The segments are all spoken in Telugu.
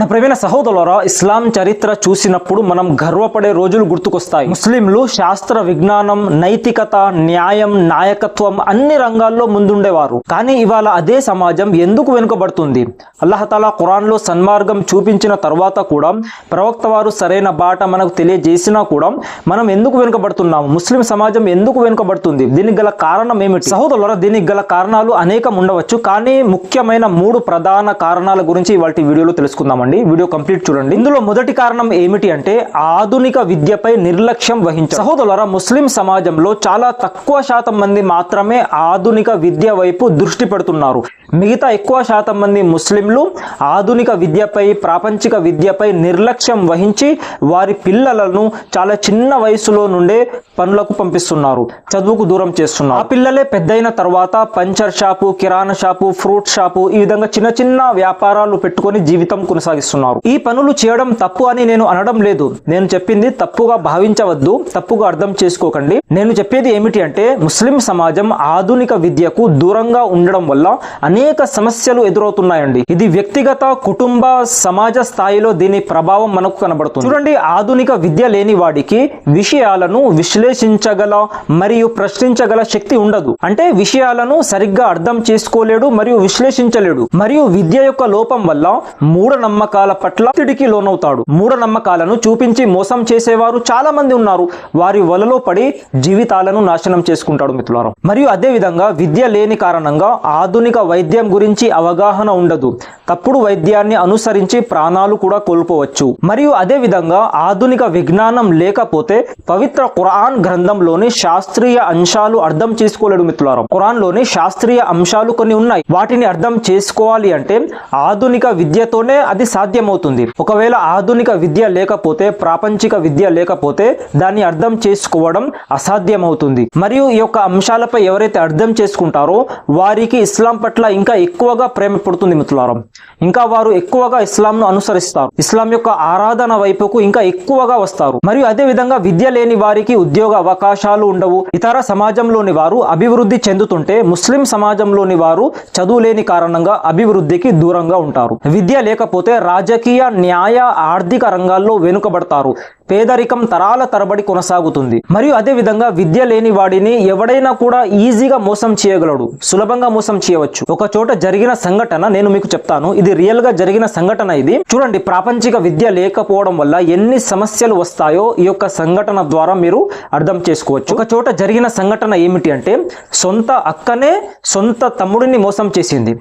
నా ప్రవీణ సహోదరులారా ఇస్లాం చరిత్ర చూసినప్పుడు మనం గర్వపడే రోజులు గుర్తుకొస్తాయి. ముస్లింలు శాస్త్ర విజ్ఞానం నైతికత న్యాయం నాయకత్వం అన్ని రంగాల్లో ముందుండేవారు. కానీ ఇవాళ అదే సమాజం ఎందుకు వెనుకబడుతుంది? అల్లహతాలా ఖురాన్లో సన్మార్గం చూపించిన తర్వాత కూడా ప్రవక్త వారు సరైన బాట మనకు తెలియజేసినా కూడా మనం ఎందుకు వెనుకబడుతున్నాము? ముస్లిం సమాజం ఎందుకు వెనుకబడుతుంది? దీనికి గల కారణం ఏమిటి? సహోదరులారా దీనికి గల కారణాలు అనేకం ఉండవచ్చు. కానీ ముఖ్యమైన మూడు ప్రధాన కారణాల గురించి ఇవాళ వీడియోలో తెలుసుకుందామండి. వీడియో కంప్లీట్ చూడండి. ఇందులో మొదటి కారణం ఏమిటి అంటే ఆధునిక విద్యపై నిర్లక్ష్యం వహించడం. సహోదరుల ముస్లిం సమాజంలో చాలా తక్కువ శాతం మంది మాత్రమే ఆధునిక విద్య వైపు దృష్టి పెడుతున్నారు. మిగతా ఎక్కువ శాతం మంది ముస్లింలు ఆధునిక విద్యపై ప్రాపంచిక విద్యపై నిర్లక్ష్యం వహించి వారి పిల్లలను చాలా చిన్న వయసులో నుండే పనులకు పంపిస్తున్నారు చదువుకు దూరం చేస్తున్నారు. ఆ పిల్లలే పెద్దయిన తర్వాత పంచర్ షాపు కిరాణా షాపు ఫ్రూట్ షాపు ఈ విధంగా చిన్న చిన్న వ్యాపారాలు పెట్టుకొని జీవితం కొనసాగిస్తున్నారు ఈ పనులు చేయడం తప్పు అని నేను అనడం లేదు. నేను చెప్పింది తప్పుగా భావించవద్దు తప్పుగా అర్థం చేసుకోకండి. నేను చెప్పేది ఏమిటి అంటే ముస్లిం సమాజం ఆధునిక విద్యకు దూరంగా ఉండడం వల్ల అనేక సమస్యలు ఎదురవుతున్నాయండి. ఇది వ్యక్తిగత కుటుంబ సమాజ స్థాయిలో దీని ప్రభావం మనకు కనబడుతుంది. చూడండి ఆధునిక విద్య లేని వాడికి విషయాలను విశ్లేషించగల మరియు ప్రశ్నించగల శక్తి ఉండదు. అంటే విషయాలను సరిగ్గా అర్థం చేసుకోలేడు మరియు విశ్లేషించలేడు. మరియు విద్య యొక్క లోపం వల్ల నమ్మకాల పట్ల ఒత్తిడికి లోనవుతాడు. మూఢనమ్మకాలను చూపించి మోసం చేసేవారు చాలా మంది ఉన్నారు. వారి వలలో పడి జీవితాలను నాశనం చేసుకుంటాడు మిత్రులారా. మరియు అదే విధంగా విద్య లేని కారణంగా ఆధునిక వైద్యం గురించి అవగాహన ఉండదు. తప్పుడు వైద్యాన్ని అనుసరించి ప్రాణాలు కూడా కోల్పోవచ్చు. మరియు అదే విధంగా ఆధునిక విజ్ఞానం లేకపోతే పవిత్ర ఖురాన్ గ్రంథంలోని శాస్త్రీయ అంశాలు అర్థం చేసుకోలేడు మిత్రులారా. కురాన్లోని శాస్త్రీయ అంశాలు కొన్ని ఉన్నాయి. వాటిని అర్థం చేసుకోవాలి అంటే ఆధునిక విద్యతోనే అది సాధ్యమవుతుంది. ఒకవేళ ఆధునిక విద్య లేకపోతే ప్రాపంచిక విద్య లేకపోతే దాన్ని అర్థం చేసుకోవడం అసాధ్యమవుతుంది. మరియు ఈ యొక్క అంశాలపై ఎవరైతే అర్థం చేసుకుంటారో వారికి ఇస్లాం పట్ల ఇంకా ఎక్కువగా ప్రేమ పుడుతుంది మిత్రులారం. ఇంకా వారు ఎక్కువగా ఇస్లాంను అనుసరిస్తారు. ఇస్లాం యొక్క ఆరాధన వైపుకు ఇంకా ఎక్కువగా వస్తారు. మరియు అదే విధంగా విద్య లేని వారికి ఉద్యోగ అవకాశాలు ఉండవు. ఇతర సమాజంలోని వారు అభివృద్ధి చెందుతుంటే ముస్లిం సమాజంలోని వారు చదువు లేని కారణంగా అభివృద్ధికి దూరంగా ఉంటారు. విద్య లేకపోతే రాజకీయ న్యాయ ఆర్థిక రంగాల్లో వెనుకబడతారు. పేదరికం తరాల తరబడి కొనసాగుతుంది. మరియు అదే విధంగా విద్య లేని వాడిని ఎవడైనా కూడా ఈజీగా మోసం చేయగలడు. సులభంగా మోసం చేయవచ్చు. ఒక చోట జరిగిన సంఘటన నేను మీకు చెప్తాను. ఇది రియల్గా జరిగిన సంఘటన ఇది. చూడండి ప్రాపంచిక విద్య లేకపోవడం వల్ల ఎన్ని సమస్యలు వస్తాయో ఈ యొక్క సంఘటన ద్వారా మీరు అర్థం చేసుకోవచ్చు. ఒక చోట జరిగిన సంఘటన ఏమిటి అంటే సొంత అక్కనే సొంత తమ్ముడిని మోసం చేసింది.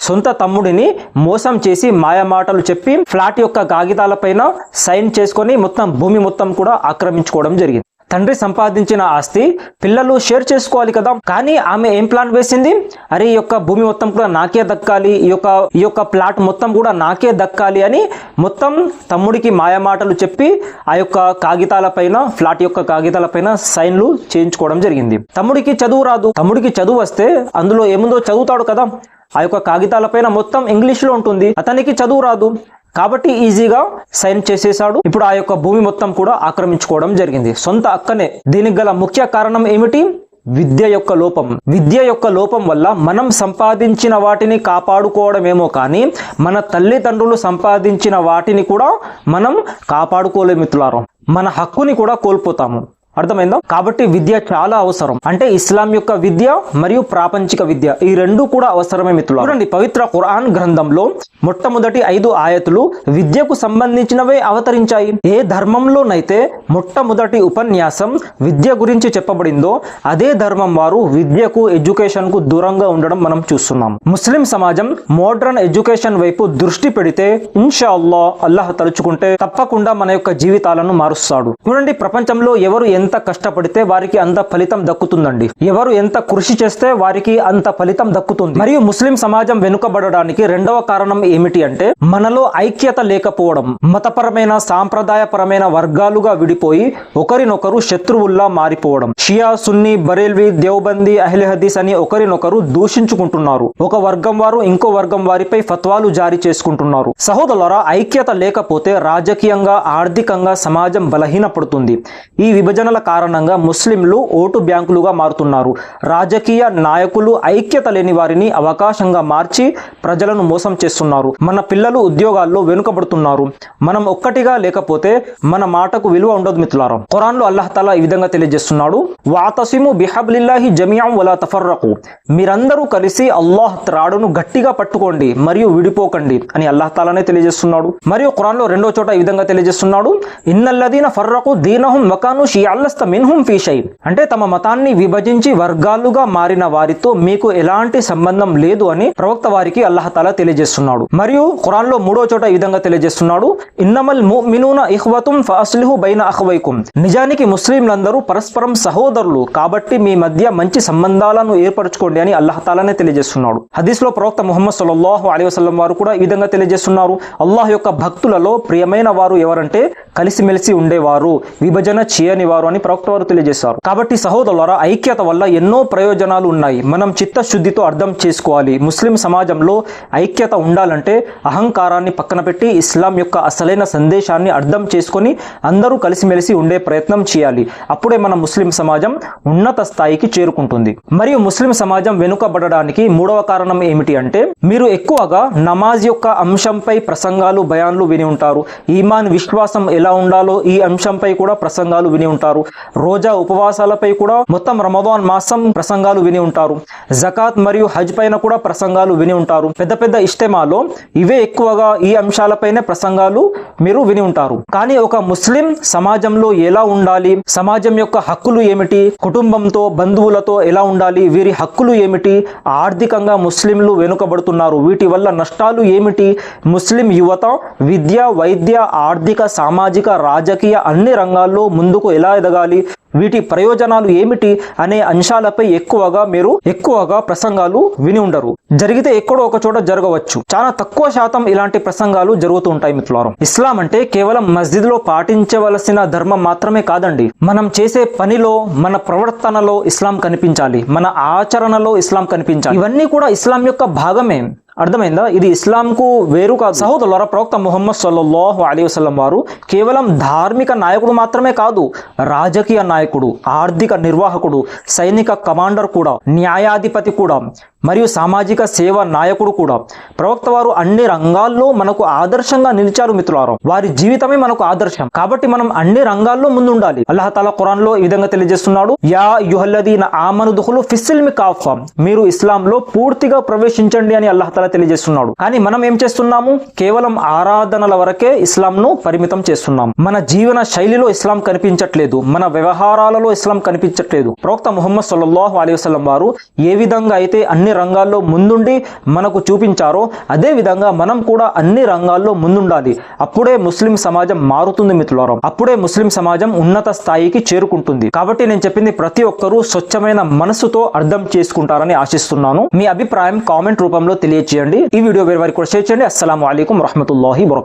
సొంత తమ్ముడిని మోసం చేసి మాయమాటలు చెప్పి ఫ్లాట్ యొక్క కాగితాలపైన సైన్ చేసుకొని మొత్తం భూమి మొత్తం కూడా ఆక్రమించుకోవడం జరిగింది. తండ్రి సంపాదించిన ఆస్తి పిల్లలు షేర్ చేసుకోవాలి కదా కానీ ఆమె ఏం ప్లాన్ వేసింది? అరే ఈ యొక్క భూమి మొత్తం కూడా నాకే దక్కాలి ఈ యొక్క ఈ యొక్క ప్లాట్ మొత్తం కూడా నాకే దక్కాలి అని మొత్తం తమ్ముడికి మాయమాటలు చెప్పి ఆ యొక్క కాగితాల పైన ఫ్లాట్ యొక్క కాగితాల పైన సైన్లు చేయించుకోవడం జరిగింది. తమ్ముడికి చదువు రాదు. తమ్ముడికి చదువు వస్తే అందులో ఏముందో చదువుతాడు కదా. ఆ యొక్క కాగితాలపైన మొత్తం ఇంగ్లీష్లో ఉంటుంది. అతనికి చదువు రాదు. కాబట్టి ఈజీగా సైన్ చేసేసాడు ఇప్పుడు ఆ యొక్క భూమి మొత్తం కూడా ఆక్రమించుకోవడం జరిగింది. సొంత అక్కనే. దీనికి గల ముఖ్య కారణం ఏమిటి? విద్య యొక్క లోపం. విద్య యొక్క లోపం వల్ల మనం సంపాదించిన వాటిని కాపాడుకోవడమేమో కానీ మన తల్లిదండ్రులు సంపాదించిన వాటిని కూడా మనం కాపాడుకోలేమిత్రులారం మన హక్కుని కూడా కోల్పోతాము. అర్థమైందా? కాబట్టి విద్య చాలా అవసరం. అంటే ఇస్లాం యొక్క విద్య మరియు ప్రాపంచిక విద్య ఈ రెండు కూడా అవసరమే మిత్రులు చూడండి పవిత్ర ఖురాన్ గ్రంథంలో మొట్టమొదటి ఐదు ఆయతులు విద్యకు సంబంధించినవే అవతరించాయి. ఏ ధర్మంలోనైతే మొట్టమొదటి ఉపన్యాసం విద్య గురించి చెప్పబడిందో అదే ధర్మం వారు విద్యకు ఎడ్యుకేషన్కు దూరంగా ఉండడం మనం చూస్తున్నాం. ముస్లిం సమాజం మోడ్రన్ ఎడ్యుకేషన్ వైపు దృష్టి పెడితే ఇన్షా అల్లాహ్ అల్లాహ్ తలుచుకుంటే తప్పకుండా మన యొక్క జీవితాలను మారుస్తాడు. చూడండి ప్రపంచంలో ఎవరు ఎంత కష్టపడితే వారికి అంత ఫలితం దక్కుతుందండి. ఎవరు ఎంత కృషి చేస్తే వారికి అంత ఫలితం దక్కుతుంది. మరియు ముస్లిం సమాజం వెనుకబడడానికి రెండవ కారణం ఏమిటి అంటే మనలో ఐక్యత లేకపోవడం మతపరమైన సాంప్రదాయపరమైన వర్గాలుగా విడిపోయి ఒకరినొకరు శత్రువుల్లా మారిపోవడం. షియా సున్ని బరేల్వి దేవబంది అహ్లే హదీస్ అని ఒకరినొకరు దూషించుకుంటున్నారు. ఒక వర్గం వారు ఇంకో వర్గం వారిపై ఫత్వాలు జారీ చేసుకుంటున్నారు. సహోదరుల ఐక్యత లేకపోతే రాజకీయంగా ఆర్థికంగా సమాజం బలహీనపడుతుంది. ఈ విభజనల ఘటనల కారణంగా ముస్లింలు ఓటు బ్యాంకులుగా మారుతున్నారు. రాజకీయ నాయకులు ఐక్యత లేని వారిని అవకాశంగా మార్చి ప్రజలను మోసం చేస్తున్నారు. మన పిల్లలు ఉద్యోగాల్లో వెనుకబడుతున్నారు. మనం ఒక్కటిగా లేకపోతే మన మాటకు విలువ ఉండదు మిత్రులారం. ఖురాన్లో అల్లాహ్ ఈ విధంగా తెలియజేస్తున్నాడు. వాతసిము బిహబ్లిల్లాహి జమియాం వలా తఫర్రకు మీరందరూ కలిసి అల్లాహ్ త్రాడును గట్టిగా పట్టుకోండి మరియు విడిపోకండి అని అల్లహతాలానే తెలియజేస్తున్నాడు. మరియు ఖురాన్లో రెండో చోట ఈ విధంగా తెలియజేస్తున్నాడు. ఇన్నల్లదీన ఫర్రకు దీనహం వకాను షియల్లస్త మిన్హుం ఫీషై అంటే తమ మతాన్ని విభజించి వర్గాలుగా మారిన వారితో మీకు ఎలాంటి సంబంధం లేదు అని ప్రవక్త వారికి అల్లహతాల తెలియజేస్తున్నాడు. మరియు ఖురాన్లో మూడో చోట ఈ విధంగా తెలియజేస్తున్నాడు. ఇన్నమల్ ముమినూన ఇహ్వతుం ఫాస్లిహు బైన అహ్వైకుం. నిజానికి ముస్లింలందరూ పరస్పరం సహోదరులు. కాబట్టి మీ మధ్య మంచి సంబంధాలను ఏర్పరచుకోండి అని అల్లహతాలనే తెలియజేస్తున్నాడు. హదీస్లో ప్రవక్త ముహమ్మద్ సల్లాహు అలీ వసలం వారు కూడా ఈ విధంగా తెలియజేస్తున్నారు. అల్లాహ్ యొక్క భక్తులలో ప్రియమైన వారు ఎవరంటే కలిసిమెలిసి ఉండేవారు విభజన చేయని వారు అని ప్రవక్త వారు తెలియజేశారు. కాబట్టి సహోదరులారా ఐక్యత వల్ల ఎన్నో ప్రయోజనాలు ఉన్నాయి. మనం చిత్తశుద్ధితో అర్థం చేసుకోవాలి. ముస్లిం సమాజంలో ఐక్యత ఉండాలంటే అహంకారాన్ని పక్కన పెట్టి ఇస్లాం యొక్క అసలైన సందేశాన్ని అర్థం చేసుకొని అందరూ కలిసిమెలిసి ఉండే ప్రయత్నం చేయాలి. అప్పుడే మన ముస్లిం సమాజం ఉన్నత స్థాయికి చేరుకుంటుంది. మరియు ముస్లిం సమాజం వెనుకబడడానికి మూడవ కారణం ఏమిటి అంటే మీరు ఎక్కువగా నమాజ్ యొక్క అంశంపై ప్రసంగాలు భయాన్లు విని ఉంటారు. ఈమాన్ విశ్వాసం ఎలా ఉండాలో ఈ అంశంపై కూడా ప్రసంగాలు విని ఉంటారు. రోజా ఉపవాసాలపై కూడా మొత్తం రమదాన్ మాసం ప్రసంగాలు విని ఉంటారు. జకాత్ మరియు హజ్ పైన కూడా ప్రసంగాలు విని ఉంటారు. పెద్ద పెద్ద ఇష్టమాలో ఇవే ఎక్కువగా ఈ అంశాలపైనే ప్రసంగాలు మీరు విని ఉంటారు. కానీ ఒక ముస్లిం సమాజంలో ఎలా ఉండాలి? సమాజం యొక్క హక్కులు ఏమిటి? కుటుంబంతో బంధువులతో ఎలా ఉండాలి? వీరి హక్కులు ఏమిటి? ఆర్థికంగా ముస్లింలు వెనుకబడుతున్నారు. వీటి వల్ల నష్టాలు ఏమిటి? ముస్లిం యువత విద్య వైద్య ఆర్థిక సామాజిక రాజకీయ అన్ని రంగాల్లో ముందుకు ఎలా ఎదగాలి? వీటి ప్రయోజనాలు ఏమిటి? అనే అంశాలపై ఎక్కువగా మీరు ఎక్కువగా ప్రసంగాలు విని ఉండరు. జరిగితే ఎక్కడో ఒక చోట జరగవచ్చు. చాలా తక్కువ శాతం ఇలాంటి ప్రసంగాలు జరుగుతూ ఉంటాయి మిత్రులారం. ఇస్లాం అంటే కేవలం మస్జిద్లో పాటించవలసిన ధర్మం మాత్రమే కాదండి. మనం చేసే పనిలో మన ప్రవర్తనలో ఇస్లాం కనిపించాలి. మన ఆచరణలో ఇస్లాం కనిపించాలి. ఇవన్నీ కూడా ఇస్లాం యొక్క భాగమే. అర్థమైందా? ఇది ఇస్లాంకు వేరు కాదు. సహోదరుల ప్రవక్త ముహమ్మద్ సల్లల్లాహు అలీ వసలం వారు కేవలం ధార్మిక నాయకుడు మాత్రమే కాదు రాజకీయ నాయకుడు ఆర్థిక నిర్వాహకుడు సైనిక కమాండర్ కూడా న్యాయాధిపతి కూడా మరియు సామాజిక సేవ నాయకుడు కూడా. ప్రవక్త వారు అన్ని రంగాల్లో మనకు ఆదర్శంగా నిలిచారు మిత్రులారా. వారి జీవితమే మనకు ఆదర్శం. కాబట్టి మనం అన్ని రంగాల్లో ముందుండాలి. అల్లాహ్ తాలా ఖురాన్లో ఈ విధంగా తెలియజేస్తున్నాడు. యా యుహల్లదీన ఆమను దుహులు ఫిస్సిల్మి కాఫా. మీరు ఇస్లాంలో పూర్తిగా ప్రవేశించండి అని అల్లాహ్ తాలా తెలియజేస్తున్నాడు. కానీ మనం ఏం చేస్తున్నాము? కేవలం ఆరాధనల వరకే ఇస్లాంను పరిమితం చేస్తున్నాం. మన జీవన శైలిలో ఇస్లాం కనిపించట్లేదు. మన వ్యవహారాలలో ఇస్లాం కనిపించట్లేదు. ప్రవక్త ముహమ్మద్ సల్లల్లాహు అలైహి వసల్లం వారు ఏ విధంగా అయితే అన్ని రంగాల్లో ముందుండి మనకు చూపించారో అదే విధంగా మనం కూడా అన్ని రంగాల్లో ముందుండాలి. అప్పుడే ముస్లిం సమాజం మారుతుంది మిత్రులారం. అప్పుడే ముస్లిం సమాజం ఉన్నత స్థాయికి చేరుకుంటుంది. కాబట్టి నేను చెప్పింది ప్రతి ఒక్కరూ స్వచ్ఛమైన మనసుతో అర్థం చేసుకుంటారని ఆశిస్తున్నాను. మీ అభిప్రాయం కామెంట్ రూపంలో తెలియజేయండి ఈ వీడియో వేరే వారికి కూడా షేర్ చేయండి. అస్సలం అయికం వరహమతుల్లాహి వరకాతు